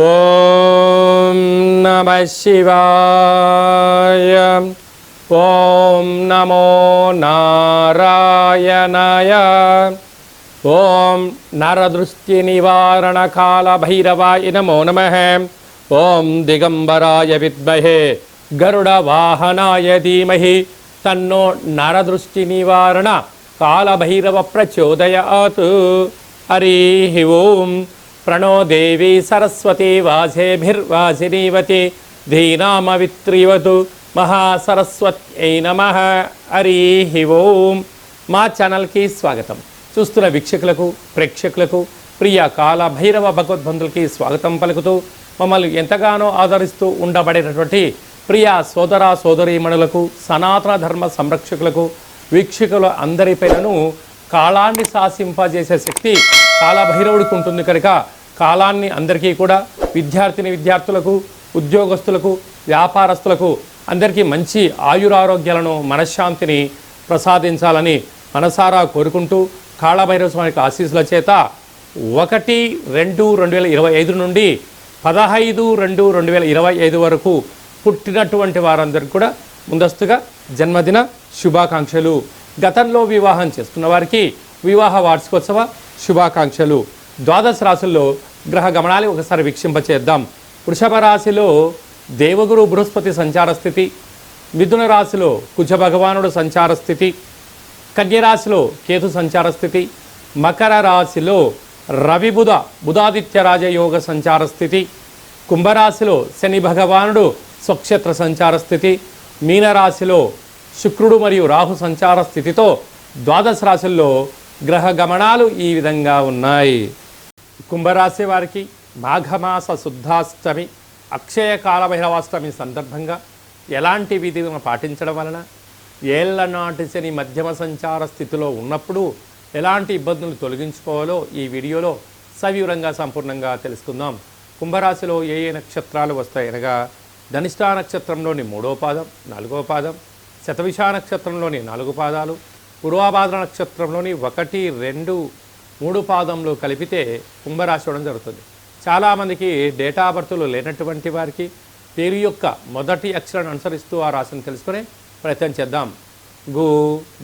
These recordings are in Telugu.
ఓం నమ శివాయ ఓం నమో నారాయణాయ ఓం నరదృష్టి నివారణ కాల భైరవాయ నమో నమ ఓం దిగంబరాయ విద్మహే గరుడవాహనాయ ధీమహి తన్నో నరదృష్టి నివారణ కాలభైరవ ప్రచోదయాత్. హరి ఓం. ప్రణోదేవి సరస్వతి వాసేభిర్వాసినీవతి. ధీనామవిత్రివతు మహాసరస్వత్యై నమ. హరి ఓం. మా ఛానల్కి స్వాగతం. చూస్తున్న వీక్షకులకు ప్రేక్షకులకు ప్రియ కాల భైరవ భగవద్బంధులకి స్వాగతం పలుకుతూ మమ్మల్ని ఎంతగానో ఆదరిస్తూ ఉండబడేటటువంటి ప్రియ సోదర సోదరీమణులకు సనాతన ధర్మ సంరక్షకులకు వీక్షకుల అందరిపైనను కాలాన్ని శాసింపజేసే శక్తి కాలభైరవుడికి ఉంటుంది కనుక కాలాన్ని అందరికీ కూడా విద్యార్థిని విద్యార్థులకు ఉద్యోగస్తులకు వ్యాపారస్తులకు అందరికీ మంచి ఆయురారోగ్యాలను మనశ్శాంతిని ప్రసాదించాలని మనసారా కోరుకుంటూ కాళభైరవ స్వామికి ఆశీస్సుల చేత ఒకటి రెండు రెండు వేల ఇరవై ఐదు నుండి పదహైదు రెండు రెండు వేల ఇరవై ఐదు వరకు పుట్టినటువంటి వారందరికీ కూడా ముందస్తుగా జన్మదిన శుభాకాంక్షలు. గతంలో వివాహం చేసుకున్న వారికి వివాహ వార్షికోత్సవ శుభాకాంక్షలు. ద్వాదశ రాశుల్లో గ్రహ గమనాలు ఒకసారి వీక్షింపచేద్దాం. వృషభ రాశిలో దేవగురు బృహస్పతి సంచార స్థితి. మిథున రాశిలో కుజ భగవానుడు సంచార స్థితి. కన్యరాశిలో కేతు సంచార స్థితి. మకర రాశిలో రవి బుధ బుధాదిత్య రాజయోగ సంచార స్థితి. కుంభరాశిలో శని భగవానుడు స్వక్షేత్ర సంచార స్థితి మీనరాశిలో శుక్రుడు మరియు రాహు సంచార స్థితితో ద్వాదశ రాశుల్లో గ్రహ గమనాలు ఈ విధంగా ఉన్నాయి. కుంభరాశి వారికి మాఘమాస శుద్ధాష్టమి అక్షయ కాలభైరవాష్టమి సందర్భంగా ఎలాంటి విధులను పాటించడం వలన ఏళ్ళ నాటి శని మధ్యమ సంచార స్థితిలో ఉన్నప్పుడు ఎలాంటి ఇబ్బందులు తొలగించుకోవాలో ఈ వీడియోలో సవివరంగా సంపూర్ణంగా తెలుసుకుందాం. కుంభరాశిలో ఏ ఏ నక్షత్రాలు వస్తాయనగా ధనిష్టా నక్షత్రంలోని మూడో పాదం నాలుగో పాదం శతవిషా నక్షత్రంలోని నాలుగు పాదాలు పూర్వాభాద్ర నక్షత్రంలోని ఒకటి రెండు మూడు పాదంలో కలిపితే కుంభరాశి అవడం జరుగుతుంది చాలామందికి డేటా బర్తులు లేనటువంటి వారికి పేరు యొక్క మొదటి అక్షరాన్ని అనుసరిస్తూ ఆ రాశిని తెలుసుకునే ప్రయత్నం చేద్దాం. గు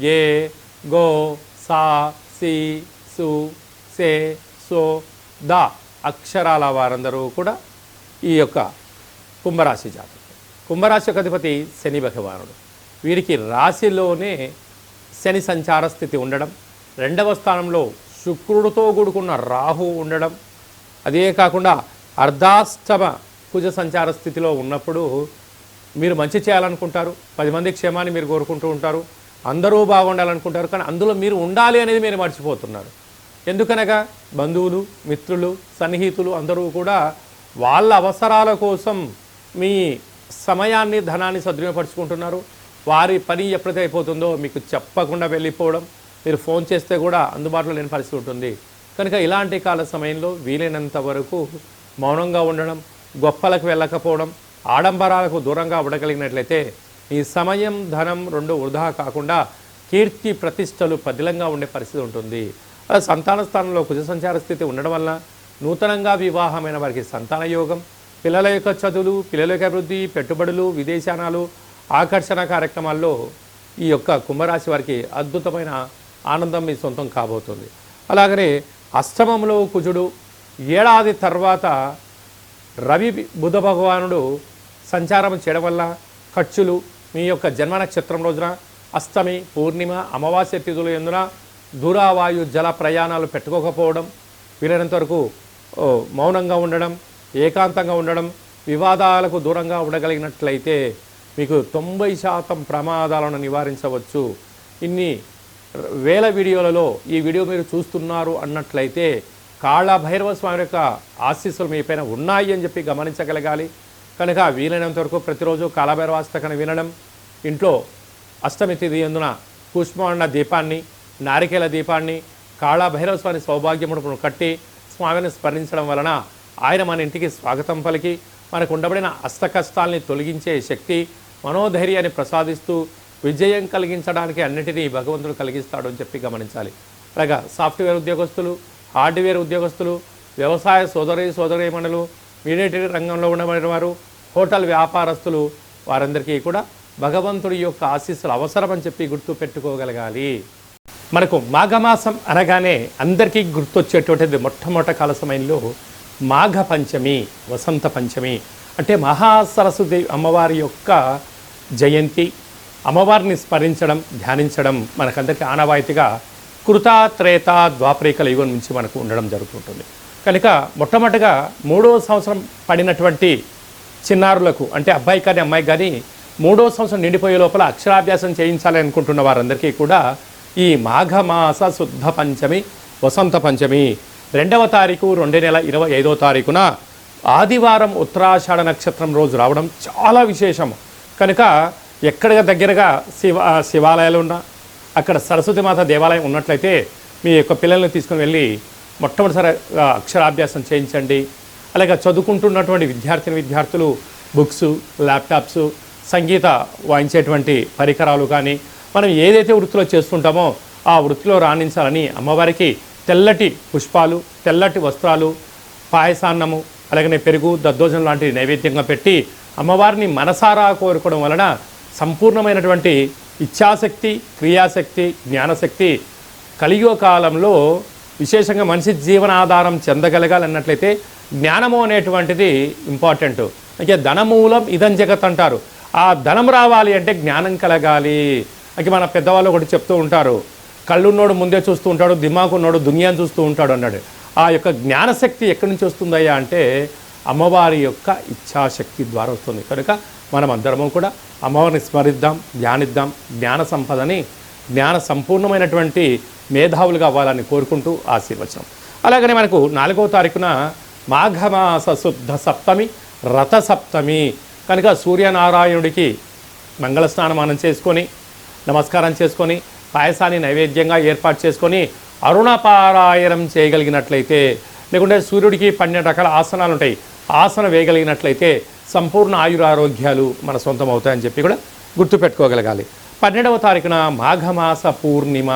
ఏ గో సా సి సు సే సో ద అక్షరాల వారందరూ కూడా ఈ యొక్క కుంభరాశి జాతకం. కుంభరాశి యొక్క అధిపతి శని భగవానుడు. వీరికి రాశిలోనే శని సంచార స్థితి ఉండడం రెండవ స్థానంలో శుక్రుడితో కూడుకున్న రాహు ఉండడం అదే కాకుండా అర్ధాష్టమ కుజ సంచార స్థితిలో ఉన్నప్పుడు మీరు మంచి చేయాలనుకుంటారు పది మంది క్షేమాన్ని మీరు కోరుకుంటూ ఉంటారు అందరూ బాగుండాలనుకుంటారు కానీ అందులో మీరు ఉండాలి అనేది మీరు మర్చిపోతున్నారు. ఎందుకనగా బంధువులు మిత్రులు సన్నిహితులు అందరూ కూడా వాళ్ళ అవసరాల కోసం మీ సమయాన్ని ధనాన్ని సద్వినియోగపరుచుకుంటున్నారు. వారి పని ఎప్పుడైతే అయిపోతుందో మీకు చెప్పకుండా వెళ్ళిపోవడం మీరు ఫోన్ చేస్తే కూడా అందుబాటులో లేని పరిస్థితి ఉంటుంది. కనుక ఇలాంటి కాల సమయంలో వీలైనంత వరకు మౌనంగా ఉండడం గొప్పలకు వెళ్ళకపోవడం ఆడంబరాలకు దూరంగా ఉండగలిగినట్లయితే ఈ సమయం ధనం రెండు వృధా కాకుండా కీర్తి ప్రతిష్టలు పదిలంగా ఉండే పరిస్థితి ఉంటుంది. అలా సంతాన స్థానంలో కుజ సంచార స్థితి ఉండడం వల్ల నూతనంగా వివాహమైన వారికి సంతాన యోగం పిల్లల యొక్క చదువులు పిల్లల యొక్క అభివృద్ధి పెట్టుబడులు విదేశానాలు ఆకర్షణ కార్యక్రమాల్లో ఈ యొక్క కుంభరాశి వారికి అద్భుతమైన ఆనందం మీ సొంతం కాబోతుంది. అలాగనే అష్టమంలో కుజుడు ఏడాది తర్వాత రవి బుధ భగవానుడు సంచారం చేయడం వల్ల ఖర్చులు మీ యొక్క జన్మ నక్షత్రం రోజున అష్టమి పూర్ణిమ అమావాస్య తిథులు ఎందున దూరావాయు జల ప్రయాణాలు పెట్టుకోకపోవడం వీలైనంత వరకు మౌనంగా ఉండడం ఏకాంతంగా ఉండడం వివాదాలకు దూరంగా ఉండగలిగినట్లయితే మీకు తొంభై శాతం ప్రమాదాలను నివారించవచ్చు. ఇన్ని వేల వీడియోలలో ఈ వీడియో మీరు చూస్తున్నారు అన్నట్లయితే కాళభైరవ స్వామి యొక్క ఆశీస్సులు మీ పైన ఉన్నాయి అని చెప్పి గమనించగలగాలి. కనుక వీలైనంత వరకు ప్రతిరోజు కాళభైరవ వినడం ఇంట్లో అష్టమి తిథి ఎందున కుష్మాండ దీపాన్ని నారికేల దీపాన్ని కాళభైరవ స్వామి సౌభాగ్యముడుపును కట్టి స్వామిని స్మరించడం వలన ఆయన మన ఇంటికి స్వాగతం పలికి మనకు ఉండబడిన అష్ట కష్టాల్ని తొలగించే శక్తి మనోధైర్యాన్ని ప్రసాదిస్తూ విజయం కలిగించడానికి అన్నిటినీ భగవంతుడు కలిగిస్తాడు అని చెప్పి గమనించాలి. అలాగా సాఫ్ట్వేర్ ఉద్యోగస్తులు హార్డ్వేర్ ఉద్యోగస్తులు వ్యవసాయ సోదరి సోదరీమణులు మిలిటరీ రంగంలో ఉండబడిన వారు హోటల్ వ్యాపారస్తులు వారందరికీ కూడా భగవంతుడి యొక్క ఆశీస్సులు అవసరం అని చెప్పి గుర్తు పెట్టుకోగలగాలి. మనకు మాఘమాసం అనగానే అందరికీ గుర్తొచ్చేటువంటిది మొట్టమొదటి కాల సమయంలో మాఘ పంచమి వసంత పంచమి అంటే మహాసరస్వతి అమ్మవారి యొక్క జయంతి. అమ్మవారిని స్మరించడం ధ్యానించడం మనకందరికీ ఆనవాయితీగా కృత త్రేత ద్వాపరికల యుగం నుంచి మనకు ఉండడం జరుగుతుంటుంది. కనుక మొట్టమొదటిగా మూడో సంవత్సరం పడినటువంటి చిన్నారులకు అంటే అబ్బాయి కానీ అమ్మాయి కానీ మూడో సంవత్సరం నిండిపోయే లోపల అక్షరాభ్యాసం చేయించాలి అనుకుంటున్న వారందరికీ కూడా ఈ మాఘమాస శుద్ధ పంచమి వసంత పంచమి రెండవ తారీఖు రెండే నెల ఇరవై ఐదో తారీఖున ఆదివారం ఉత్తరాషాఢ నక్షత్రం రోజు రావడం చాలా విశేషం. కనుక ఎక్కడ దగ్గరగా శివ శివాలయాలు ఉన్నా అక్కడ సరస్వతి మాత దేవాలయం ఉన్నట్లయితే మీ యొక్క పిల్లల్ని తీసుకుని వెళ్ళి మొట్టమొదటిసారి అక్షరాభ్యాసం చేయించండి. అలాగే చదువుకుంటున్నటువంటి విద్యార్థిని విద్యార్థులు బుక్స్ ల్యాప్టాప్స్ సంగీత వాయించేటువంటి పరికరాలు కానీ మనం ఏదైతే వృత్తిలో చేస్తుంటామో ఆ వృత్తిలో రాణించాలని అమ్మవారికి తెల్లటి పుష్పాలు తెల్లటి వస్త్రాలు పాయసాన్నము అలాగనే పెరుగు దద్దోజనం లాంటి నైవేద్యంగా పెట్టి అమ్మవారిని మనసారా కోరుకోవడం వలన సంపూర్ణమైనటువంటి ఇచ్ఛాశక్తి క్రియాశక్తి జ్ఞానశక్తి కలియుగ కాలంలో విశేషంగా మనిషి జీవనాధారం చెందగలగాలన్నట్లయితే జ్ఞానము అనేటువంటిది ఇంపార్టెంట్. అయితే ధనమూలం ఇదం జగత్ అంటారు. ఆ ధనం రావాలి అంటే జ్ఞానం కలగాలి. అయితే మన పెద్దవాళ్ళు ఒకటి చెప్తూ ఉంటారు. కళ్ళున్నోడు ముందే చూస్తూ ఉంటాడు దిమాకున్నోడు దునియాను చూస్తూ ఉంటాడు అన్నాడు. ఆ యొక్క జ్ఞానశక్తి ఎక్కడి నుంచి వస్తుందయ్యా అంటే అమ్మవారి యొక్క ఇచ్ఛాశక్తి ద్వారా వస్తుంది. కనుక మనం అందరము కూడా అమ్మవారిని స్మరిద్దాం ధ్యానిద్దాం జ్ఞాన సంపదని జ్ఞాన సంపూర్ణమైనటువంటి మేధావులుగా అవ్వాలని కోరుకుంటూ ఆశీర్వచనం. అలాగనే మనకు నాలుగో తారీఖున మాఘమాస శుద్ధ సప్తమి రథ సప్తమి. కనుక సూర్యనారాయణుడికి మంగళ స్నానమానం చేసుకొని నమస్కారం చేసుకొని పాయసాన్ని నైవేద్యంగా ఏర్పాటు చేసుకొని అరుణపారాయణం చేయగలిగినట్లయితే లేకుంటే సూర్యుడికి పన్నెండు రకాల ఆసనాలు ఉంటాయి ఆసనం వేయగలిగినట్లయితే సంపూర్ణ ఆయురారోగ్యాలు మన సొంతం అవుతాయని చెప్పి కూడా గుర్తుపెట్టుకోగలగాలి. పన్నెండవ తారీఖున మాఘమాస పూర్ణిమ.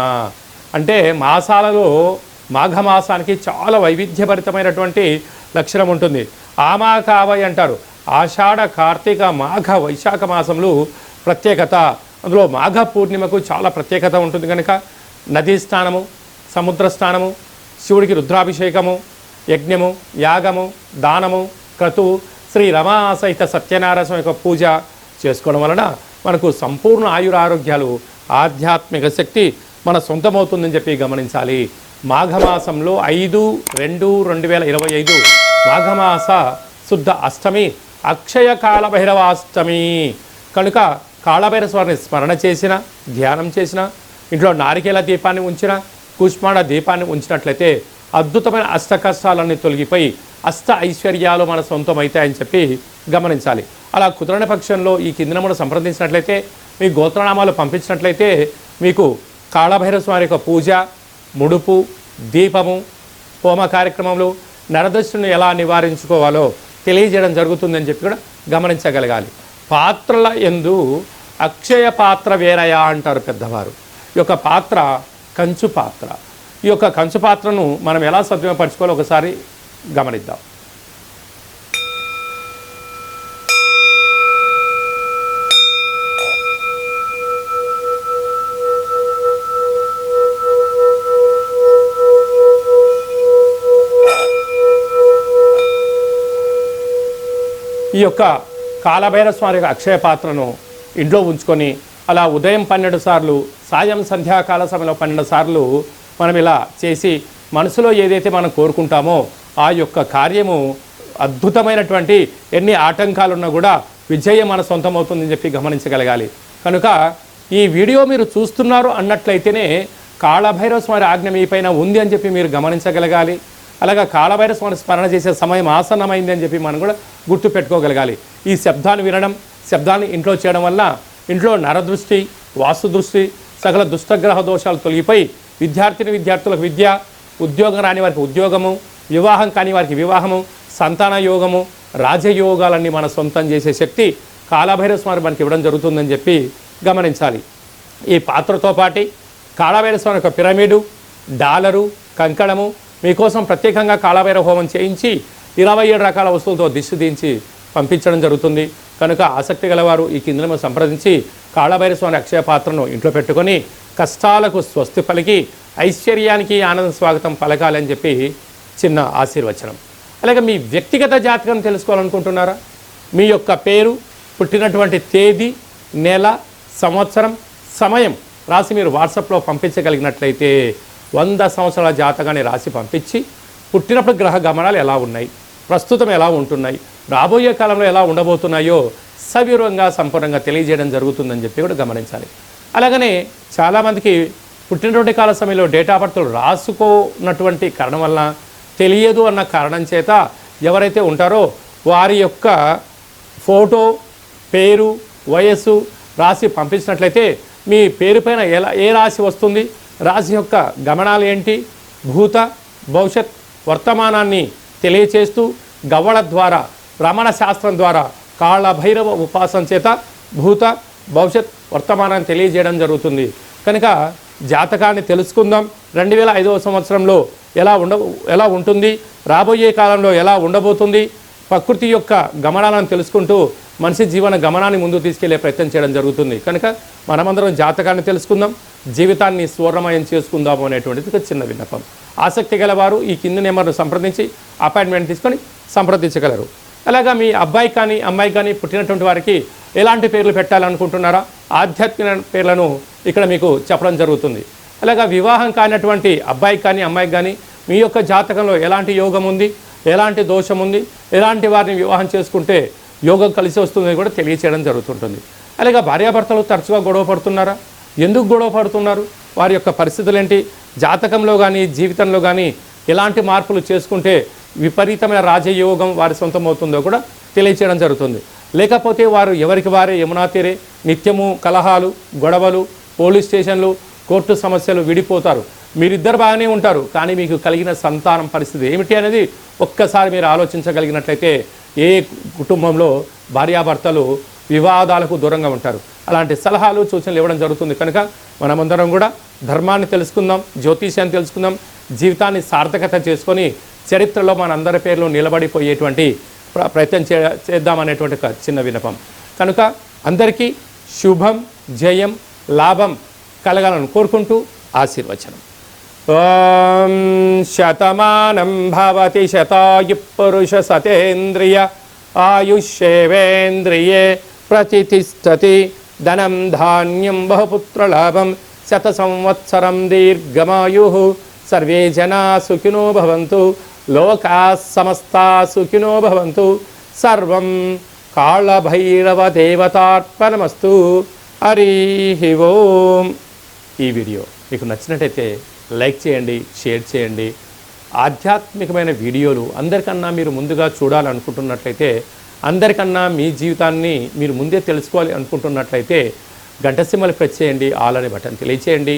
అంటే మాసాలలో మాఘమాసానికి చాలా వైవిధ్యభరితమైనటువంటి లక్షణం ఉంటుంది. ఆమాకావై అంటారు. ఆషాఢ కార్తీక మాఘ వైశాఖ మాసంలో ప్రత్యేకత అందులో మాఘ పూర్ణిమకు చాలా ప్రత్యేకత ఉంటుంది కనుక నదీ స్నానము సముద్ర స్నానము శివుడికి రుద్రాభిషేకము యజ్ఞము యాగము దానము క్రతువు శ్రీ రమాసహిత సత్యనారాయణ యొక్క పూజ చేసుకోవడం వలన మనకు సంపూర్ణ ఆయురారోగ్యాలు ఆధ్యాత్మిక శక్తి మన సొంతమవుతుందని చెప్పి గమనించాలి. మాఘమాసంలో ఐదు రెండు రెండు వేల ఇరవై ఐదు మాఘమాస శుద్ధ అష్టమి అక్షయ కాల భైరవాష్టమి. కనుక కాళభైరవ స్వామిని స్మరణ చేసిన ధ్యానం చేసిన ఇంట్లో నారికేల దీపాన్ని ఉంచిన కుష్మాడ దీపాన్ని ఉంచినట్లయితే అద్భుతమైన అష్ట కష్టాలన్నీ తొలగిపోయి అష్ట ఐశ్వర్యాలు మన సొంతం అవుతాయని చెప్పి గమనించాలి. అలా కుదరని పక్షంలో ఈ కింద మనం సంప్రదించినట్లయితే మీ గోత్రనామాలు పంపించినట్లయితే మీకు కాళభైరవ స్వామి యొక్క పూజ ముడుపు దీపము హోమ కార్యక్రమంలో నరదృష్టిని ఎలా నివారించుకోవాలో తెలియజేయడం జరుగుతుందని చెప్పి కూడా గమనించగలగాలి. పాత్రల ఎందు అక్షయ పాత్ర వేరయా అంటారు పెద్దవారు. ఈ యొక్క పాత్ర కంచు పాత్ర. ఈ యొక్క కంచు పాత్రను మనం ఎలా సద్వినియోగపరచుకోవాలో ఒకసారి గమనిద్దాం. ఈ యొక్క కాలభైరవ స్వామి అక్షయ పాత్రను ఇంట్లో ఉంచుకొని అలా ఉదయం పన్నెండు సార్లు సాయం సంధ్యాకాల సమయంలో పన్నెండు సార్లు మనం ఇలా చేసి మనసులో ఏదైతే మనం కోరుకుంటామో ఆ యొక్క కార్యము అద్భుతమైనటువంటి ఎన్ని ఆటంకాలున్నా కూడా విజయం మన సొంతం అవుతుందని చెప్పి గమనించగలగాలి. కనుక ఈ వీడియో మీరు చూస్తున్నారు అన్నట్లయితేనే కాళభైరవ స్వామి ఆజ్ఞ మీ పైన ఉంది అని చెప్పి మీరు గమనించగలగాలి. అలాగా కాళభైరవ స్వామి స్మరణ చేసే సమయం ఆసన్నమైంది అని చెప్పి మనం కూడా గుర్తు పెట్టుకోగలగాలి. ఈ శబ్దాన్ని వినడం శబ్దాన్ని ఇంట్లో చేయడం వల్ల ఇంట్లో నరదృష్టి వాస్తు దృష్టి సకల దుష్టగ్రహ దోషాలు తొలగిపోయి విద్యార్థిని విద్యార్థులకు విద్య ఉద్యోగం రాని వారికి ఉద్యోగము వివాహం కాని వారికి వివాహము సంతాన యోగము రాజయోగాలన్నీ మన సొంతం చేసే శక్తి కాలభైరవ స్వామి మనకి ఇవ్వడం జరుగుతుందని చెప్పి గమనించాలి. ఈ పాత్రతో పాటి కాళభైరస్వామి యొక్క పిరమిడు డాలరు కంకణము మీకోసం ప్రత్యేకంగా కాళభైరవ హోమం చేయించి ఇరవై ఏడు రకాల వస్తువులతో దిష్టి దించి పంపించడం జరుగుతుంది. కనుక ఆసక్తి గలవారు ఈ కింద సంప్రదించి కాళభైరస్వామి అక్షయ పాత్రను ఇంట్లో పెట్టుకొని కష్టాలకు స్వస్తి పలికి ఐశ్వర్యానికి ఆనంద స్వాగతం పలకాలని చెప్పి చిన్న ఆశీర్వచనం. అలాగే మీ వ్యక్తిగత జాతకం తెలుసుకోవాలనుకుంటున్నారా? మీ యొక్క పేరు పుట్టినటువంటి తేదీ నెల సంవత్సరం సమయం రాసి మీరు వాట్సాప్లో పంపించగలిగినట్లయితే వంద సంవత్సరాల జాతకాన్ని రాసి పంపించి పుట్టినప్పుడు గ్రహ గమనాలు ఎలా ఉన్నాయి? ప్రస్తుతం ఎలా ఉంటున్నాయి? రాబోయే కాలంలో ఎలా ఉండబోతున్నాయో సవివరంగా సంపూర్ణంగా తెలియజేయడం జరుగుతుందని చెప్పి కూడా గమనించాలి. అలాగనే చాలామందికి పుట్టినటువంటి కాల సమయంలో డేటా బర్త్లు రాసుకోనటువంటి కారణం వల్ల తెలియదు అన్న కారణం చేత ఎవరైతే ఉంటారో వారి యొక్క ఫోటో పేరు వయస్సు రాసి పంపించినట్లయితే మీ పేరు పైన ఎలా ఏ రాశి వస్తుంది? రాశి యొక్క గమనాలు ఏంటి? భూత భవిష్యత్ వర్తమానాన్ని తెలియచేస్తూ గవ్వల ద్వారా రమణ శాస్త్రం ద్వారా కాళభైరవ ఉపాసన చేత భూత భవిష్యత్ వర్తమానాన్ని తెలియజేయడం జరుగుతుంది. కనుక జాతకాన్ని తెలుసుకుందాం. రెండు వేల ఐదవ సంవత్సరంలో ఎలా ఉండ ఎలా ఉంటుంది? రాబోయే కాలంలో ఎలా ఉండబోతుంది? ప్రకృతి యొక్క గమనాలను తెలుసుకుంటూ మనిషి జీవన గమనాన్ని ముందు తీసుకెళ్ళే ప్రయత్నం చేయడం జరుగుతుంది. కనుక మనమందరం జాతకాన్ని తెలుసుకుందాం జీవితాన్ని స్వర్ణమయం చేసుకుందాము అనేటువంటిది ఒక చిన్న విన్నపం. ఆసక్తి గలవారు ఈ కింది నెంబర్ను సంప్రదించి అపాయింట్మెంట్ తీసుకొని సంప్రదించగలరు. అలాగా మీ అబ్బాయి కానీ అమ్మాయి కానీ పుట్టినటువంటి వారికి ఎలాంటి పేర్లు పెట్టాలనుకుంటున్నారా? ఆధ్యాత్మిక పేర్లను ఇక్కడ మీకు చెప్పడం జరుగుతుంది. అలాగా వివాహం కానటువంటి అబ్బాయి కానీ అమ్మాయికి కానీ మీ యొక్క జాతకంలో ఎలాంటి యోగం ఉంది? ఎలాంటి దోషం ఉంది? ఎలాంటి వారిని వివాహం చేసుకుంటే యోగం కలిసి వస్తుందని కూడా తెలియచేయడం జరుగుతుంటుంది. అలాగే భార్యాభర్తలు తరచుగా గొడవ పడుతున్నారా? ఎందుకు గొడవ పడుతున్నారు? వారి యొక్క పరిస్థితులు ఏంటి జాతకంలో కానీ జీవితంలో కానీ ఎలాంటి మార్పులు చేసుకుంటే విపరీతమైన రాజయోగం వారి సొంతం అవుతుందో కూడా తెలియచేయడం జరుగుతుంది. లేకపోతే వారు ఎవరికి వారే యమునా తీరే నిత్యము కలహాలు గొడవలు పోలీస్ స్టేషన్లు కోర్టు సమస్యలు విడిపోతారు. మీరిద్దరు బాగానే ఉంటారు కానీ మీకు కలిగిన సంతానం పరిస్థితి ఏమిటి అనేది ఒక్కసారి మీరు ఆలోచించగలిగినట్లయితే ఏ కుటుంబంలో భార్యాభర్తలు వివాదాలకు దూరంగా ఉంటారు? అలాంటి సలహాలు సూచనలు ఇవ్వడం జరుగుతుంది. కనుక మనమందరం కూడా ధర్మాన్ని తెలుసుకుందాం జ్యోతిష్యాన్ని తెలుసుకుందాం జీవితాన్ని సార్థకత చేసుకొని చరిత్రలో మనందరి పేర్లు నిలబడిపోయేటువంటి ప్ర- ప్రయత్నం చే చేద్దామనేటువంటి చిన్న వినపం కనుక అందరికీ శుభం జయం లాభం కలగాలని కోరుకుంటూ ఆశీర్వచనం. ఓం శతమానం భవతి శతాయు పురుష సతేంద్రియ ఆయుష్యేవేంద్రియే ప్రతిష్టతి ధనం ధాన్యం బహుపుత్రలాభం శత సంవత్సరం దీర్ఘమాయు సర్వే జనా సుఖినో భవంతు లోకా సమస్తా సుఖినో భవంతు సర్వం కాళభైరవ దేవతార్పణమస్తు హరి ఓం ఈ వీడియో మీకు నచ్చినట్టయితే లైక్ చేయండి షేర్ చేయండి. ఆధ్యాత్మికమైన వీడియోలు అందరికన్నా మీరు ముందుగా చూడాలనుకుంటున్నట్లయితే అందరికన్నా మీ జీవితాన్ని మీరు ముందే తెలుసుకోవాలి అనుకుంటున్నట్లయితే గంటసీమలు ప్రెస్ చేయండి ఆల్ అనే బటన్ తెలియచేయండి.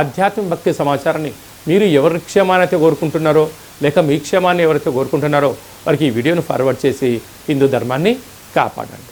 ఆధ్యాత్మిక భక్తి సమాచారాన్ని మీరు ఎవరి క్షేమాన్ని అయితే కోరుకుంటున్నారో లేక మీ క్షేమాన్ని ఎవరైతే కోరుకుంటున్నారో వారికి ఈ వీడియోను ఫార్వర్డ్ చేసి హిందూ ధర్మాన్ని కాపాడండి.